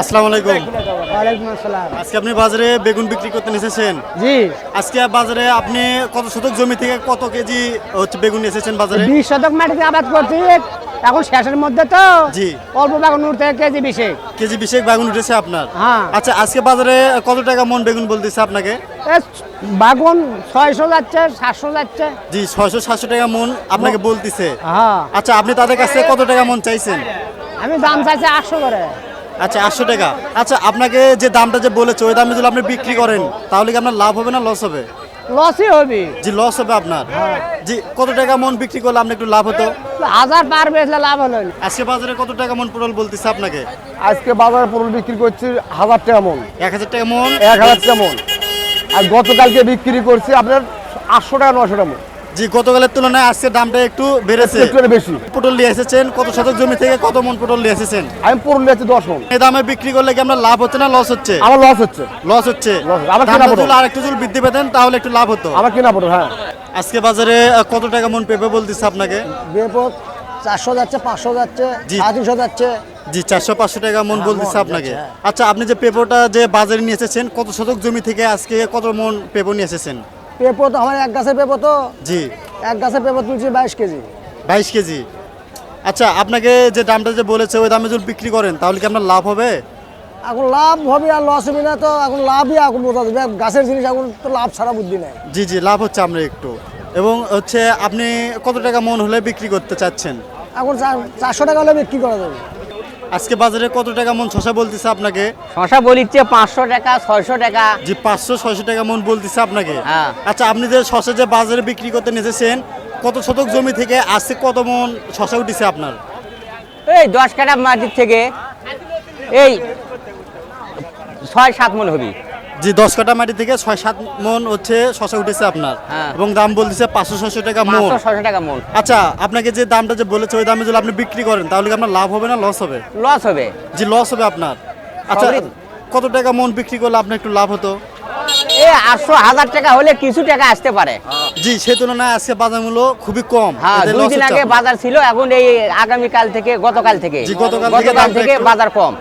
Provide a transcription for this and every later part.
আসসালামু আলাইকুম। ওয়ালাইকুম আসসালাম। আজকে আপনি বাজারে বেগুন বিক্রি করতে এসেছেন? জি। আজকে বাজারে আপনি কত শতক জমি থেকে কত কেজি হচ্ছে বেগুন এসেছেন বাজারে? বিশ শতক মাটিতে আবাদ করছি। এখন শেষের মধ্যে তো জি। অল্প বাগান উঠতে কেজি কেজি বিশেক বেগুন উঠেছে আপনার? হ্যাঁ। আচ্ছা আজকে বাজারে কত টাকা মন বেগুন বলতেছে আপনাকে? বাগুন ছয়শো যাচ্ছে সাতশো যাচ্ছে। জি ছয়শো সাতশো টাকা মন আপনাকে বলতেছে। হ্যাঁ। আচ্ছা আপনি তাদের কাছে কত টাকা মন চাইছেন? আমি দাম চাইছি আটশো করে। আচ্ছা আটশো টাকা। আচ্ছা আপনাকে যে দামটা যে বলেছে ওই দামে যদি আপনি বিক্রি করেন তাহলে কি আপনার লাভ হবে না লস হবে? লসই হবে। জি লস হবে আপনার। জি কত টাকা মন বিক্রি করলে আপনার একটু লাভ হতো? হাজার পার বেচলে লাভ হলো না। আজকে বাজারে কত টাকা মন পটল বলতেছে আপনাকে? আজকে বাজারে পটল বিক্রি করছি হাজার টাকা মন। এক হাজার টাকা মন? এক হাজার টাকা মন। আর গতকালকে বিক্রি করছি আপনার আটশো টাকা নশো টাকা মন। জি গতকালের তুলনায় আজকে দামটা একটু বেড়েছে। একটু বেশি। পটল নিয়ে এসেছেন কত শতক জমি থেকে কত মন পটল নিয়ে এসেছেন? আমি পটল নিয়েছি দশ মন। এই দামে বিক্রি করলে কি আপনার লাভ হচ্ছে না লস হচ্ছে? আমার লস হচ্ছে। লস হচ্ছে। আবার কেনা পটল। আর একটু যদি বৃদ্ধি পেতেন তাহলে একটু লাভ হতো। আমার কেনা পটল হ্যাঁ। আজকে বাজারে কত টাকা মন পেঁপে বলতেছে আপনাকে? বেপত চারশো যাচ্ছে পাঁচশো যাচ্ছে জি। সাড়ে তিনশো যাচ্ছে। জি চারশো পাঁচশো টাকা মন বলতেছে মন আপনাকে। আচ্ছা আপনি যে পেঁপোটা যে বাজারে নিয়ে এসেছেন কত শতক জমি থেকে আজকে কত মন পেঁপো নিয়ে এসেছেন? পেঁপো তো আমার এক গাছের পেঁপো তো। জি। এক গাছের পেঁপো তুলছি বাইশ কেজি। বাইশ কেজি। আচ্ছা আপনাকে যে দামটা যে বলেছে ওই দামে যদি বিক্রি করেন তাহলে কি আপনার লাভ হবে? এখন লাভ হবে আর লস হবে না তো এখন লাভই এখন বোঝা যাবে। গাছের জিনিস এখন তো লাভ ছাড়া বুদ্ধি নেই। জি জি লাভ হচ্ছে আমরা একটু। এবং হচ্ছে আপনি কত টাকা মন হলে বিক্রি করতে চাচ্ছেন? এখন চার- চারশো টাকা হলে বিক্রি করা যাবে। আজকে বাজারে কত টাকা মন? শশা বলতেছে আপনাকে। শশা বলিচ্ছে পাঁচশো টাকা ছয়শো টাকা। জি পাঁচশো ছয়শো টাকা মন বলতেছে আপনাকে। হ্যাঁ। আচ্ছা আপনি যে শশা যে বাজারে বিক্রি করতে নিয়েছেন কত শতক জমি থেকে আজকে কত মন শশা উঠেছে আপনার? এই দশ কাটা মাটির থেকে এই ছয় সাত মন হবি। জি দশ কাটা মাটি থেকে ছয় সাত মন হচ্ছে শশা উঠেছে আপনার। হ্যাঁ। এবং দাম বলতেছে পাঁচশো ছয়শো টাকা মন। ছয়শো টাকা মন। আচ্ছা আপনাকে যে দামটা যে বলেছে ওই দামে যদি আপনি বিক্রি করেন তাহলে কি আপনার লাভ হবে না লস হবে? লস হবে। জি লস হবে আপনার। আচ্ছা কত টাকা মন বিক্রি করলে আপনার একটু লাভ হতো? আটশো হাজার টাকা হলে কিছু টাকা আসতে পারে। জি সেই তুলনায় আজকে বাজার মূল্য খুবই কম। হ্যাঁ দুই দিন আগে বাজার ছিল এখন এই আগামীকাল থেকে গতকাল থেকে। গতকাল থেকে বাজার কম।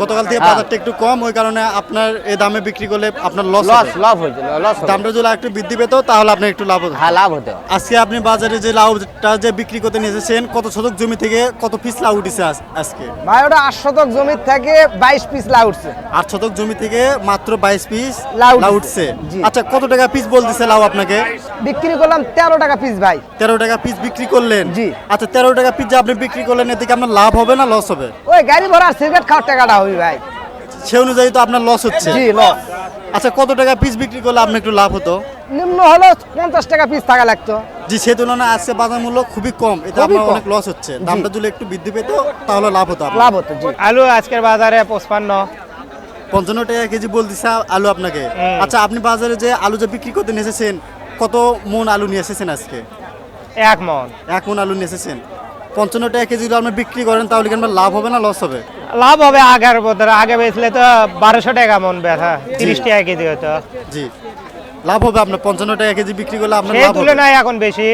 গতকাল থেকে হ্যাঁ। বাজারটা একটু কম ওই কারণে আপনার এই দামে বিক্রি করলে আপনার লস লস হবে। লস হয়েছে লস দামটা যদি একটু বৃদ্ধি পেত তাহলে আপনার একটু লাভ হতো। হ্যাঁ লাভ হতো। আজকে আপনি বাজারে যে লাউটা যে বিক্রি করতে নিয়ে এসেছেন কত শতক জমি থেকে কত পিস লাউ উঠেছে আজকে? ভাই ওটা আট শতক জমির থেকে বাইশ পিস লাউ উঠছে। আট শতক জমি থেকে মাত্র বাইশ পিস লাউ লাউ উঠছে। আচ্ছা কত টাকা পিস বলতেছে লাউ আপনাকে? বিক্রি করলাম তেরো টাকা পিস ভাই। তেরো টাকা পিস বিক্রি করলেন। জি। আচ্ছা তেরো টাকা পিস যে আপনি বিক্রি করলেন এদিকে আপনার লাভ হবে না লস হবে? ওই গাড়ি ভরা সিগারেট খাওয়ার টাকাটা হবে ভাই। সে অনুযায়ী তো আপনার লস হচ্ছে। জি লস আচ্ছা কত টাকা পিস বিক্রি করলে আপনার একটু লাভ হতো? নিম্ন হলো পঞ্চাশ টাকা পিস থাকা লাগতো। জি সেই তুলনায় আজকে বাজার মূল্য খুবই কম। খুবই আপনার অনেক লস হচ্ছে। দামটা যদি একটু বৃদ্ধি পেত তাহলে লাভ হতো লাভ হতো জি। আলু আজকের বাজারে পঁচপান্ন। পঞ্চান্ন টাকা কেজি বলতেছে আলু আপনাকে। আচ্ছা আপনি বাজারে যে আলু যে বিক্রি করতে নিয়ে এসেছেন কত মন আলু নিয়ে এসেছেন আজকে? এক মন। এক মন আলু নিয়ে এসেছেন। পঞ্চান্ন টাকা কেজি যদি আপনি বিক্রি করেন তাহলে কি আপনার লাভ হবে না লস হবে? লাভ হবে আগের বছর। আগে বেচলে তো বারোশো টাকা মন বেচা তিরিশ টাকা কেজি হতো জি। লাভ হবে আপনার পঞ্চান্ন টাকা কেজি বিক্রি করলে আপনার সেই লাভ হবে। তুলনায় এখন বেশি।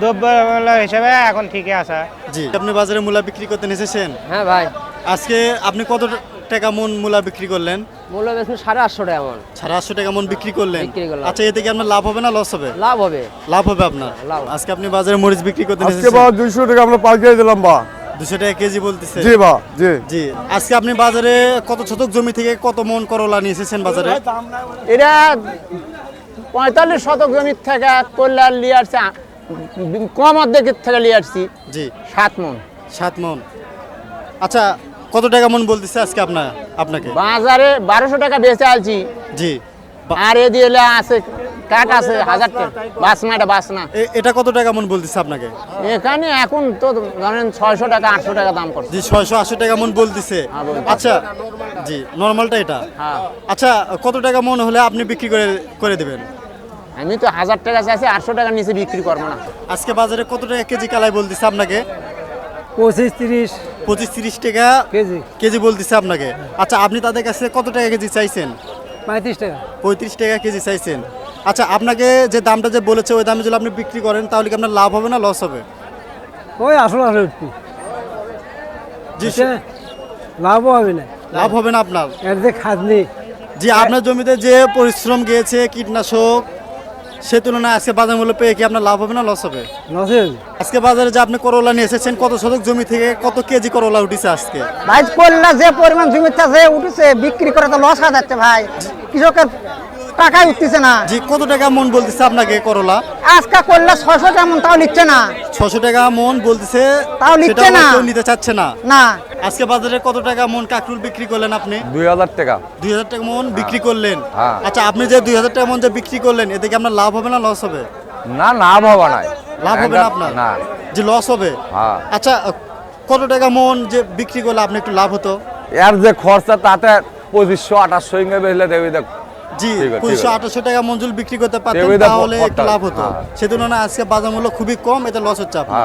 দ্রব্য মূল্য হিসেবে এখন ঠিকই আছে। জি আপনি বাজারে মূলা বিক্রি করতে এসেছেন হ্যাঁ ভাই। আজকে আপনি কত টাকা মন মূলা বিক্রি করলেন? মূল্য বেশি সাড়ে আটশো টাকা মন। সাড়ে আটশো টাকা মন বিক্রি করলেন। বিক্রি করলাম। আচ্ছা এতে কি আপনার লাভ হবে না লস হবে? লাভ হবে। লাভ হবে আপনার। লাভ। আজকে আপনি বাজারে মরিচ বিক্রি করতে আজকে এসেছেন বা দুইশো টাকা আমরা পাইকারি দিলাম বা। দুশো টাকা কেজি বলতেছে। জি বা জি। জি আজকে আপনি বাজারে কত শতক জমি থেকে কত মন করলা নিয়ে এসেছেন বাজারে? এটা পঁয়তাল্লিশ শতক জমির থেকে কল্যাণ নিয়ে আসছে কম অর্ধেকের থেকে নিয়ে আসছি। জি। সাত মন। সাত মন। আচ্ছা কত টাকা মন বলতেছে আজকে আপনার আপনাকে? বাজারে বারোশো টাকা বেচে আলছি। জি। আর এ দিয়ে আছে কাঠ আছে হাজার টাকা। বাসমাটা বাসনা। এ- এটা কত টাকা মন বলতেছে আপনাকে? এখানে এখন তো ধরেন ছয়শো টাকা আটশো টাকা দাম করছে। জি ছয়শো আশি টাকা মন বলতেছে। হ্যাঁ, আচ্ছা জি নর্মালটা এটা? হ্যাঁ। আচ্ছা কত টাকা মন হলে আপনি বিক্রি করে করে দেবেন? আমি তো হাজার টাকা চাইছি আটশো টাকার নিচে বিক্রি করব না। আজকে বাজারে কত টাকা কেজি কালাই বলতেছে আপনাকে? পঁচিশ তিরিশ। পঁচিশ তিরিশ টাকা কেজি। কেজি বলতেছে আপনাকে। আচ্ছা আপনি তাদের কাছে কত টাকা কেজি চাইছেন? পঁয়ত্রিশ টাকা। পঁয়ত্রিশ টাকা কেজি চাইছেন। আচ্ছা আপনাকে যে দামটা যে বলেছে ওই দামে যদি আপনি বিক্রি করেন তাহলে কি আপনার লাভ হবে না লস হবে? ওই আসলে আসলে উঠবি জি লাভও হবে না। লাভ হবে না আপনার? এর যে খাজনি। জি আপনার জমিতে যে পরিশ্রম গিয়েছে কীটনাশক সে তুলনায় আজকে বাজার মূল্য পেয়ে কি আপনার লাভ হবে না লস হবে? নসেল আজকে বাজারে যে আপনি করলা নিয়ে এসেছেন কত শতক জমি থেকে কত কেজি করলা উঠেছে আজকে? ভাই করলা যে পরিমাণ জমিতে আছে উঠেছে বিক্রি করে তো লস হয়ে যাচ্ছে ভাই। কৃষকের টাকাই উঠতেছে না। জি কত টাকা মন বলতেছে আপনাকে করলা? আজকে করলা ছয়শো কেমন তাও নিচ্ছে না। ছশো টাকা মন বলতেছে তাও নিচ্ছে না। কেউ নিতে চাচ্ছে না। না। আজকে বাজারে কত টাকা মন কাকরুল বিক্রি করলেন আপনি? দুই হাজার টাকা। দুই হাজার টাকা মন বিক্রি করলেন। হ্যাঁ। আচ্ছা আপনি যে দুই হাজার টাকা মন যে বিক্রি করলেন এতে কি আপনার লাভ হবে না লস হবে? না না ভাবা নাই লাভ হবে না আপনার? না। যে লস হবে? হ্যাঁ। আচ্ছা কত টাকা মন যে বিক্রি করলে আপনি একটু লাভ হতো? এর যে খরচা তাতে পঁচিশশো আঠাশশো বেচলে দেবি দেখ। জি পঁচিশশো আঠাশশো টাকা মঞ্জুর বিক্রি করতে পারতেন তাহলে একটু লাভ হতো। হ্যাঁ। সে তুলনায় আজকে বাজার মূল্য খুবই কম এতে লস হচ্ছে আপনার।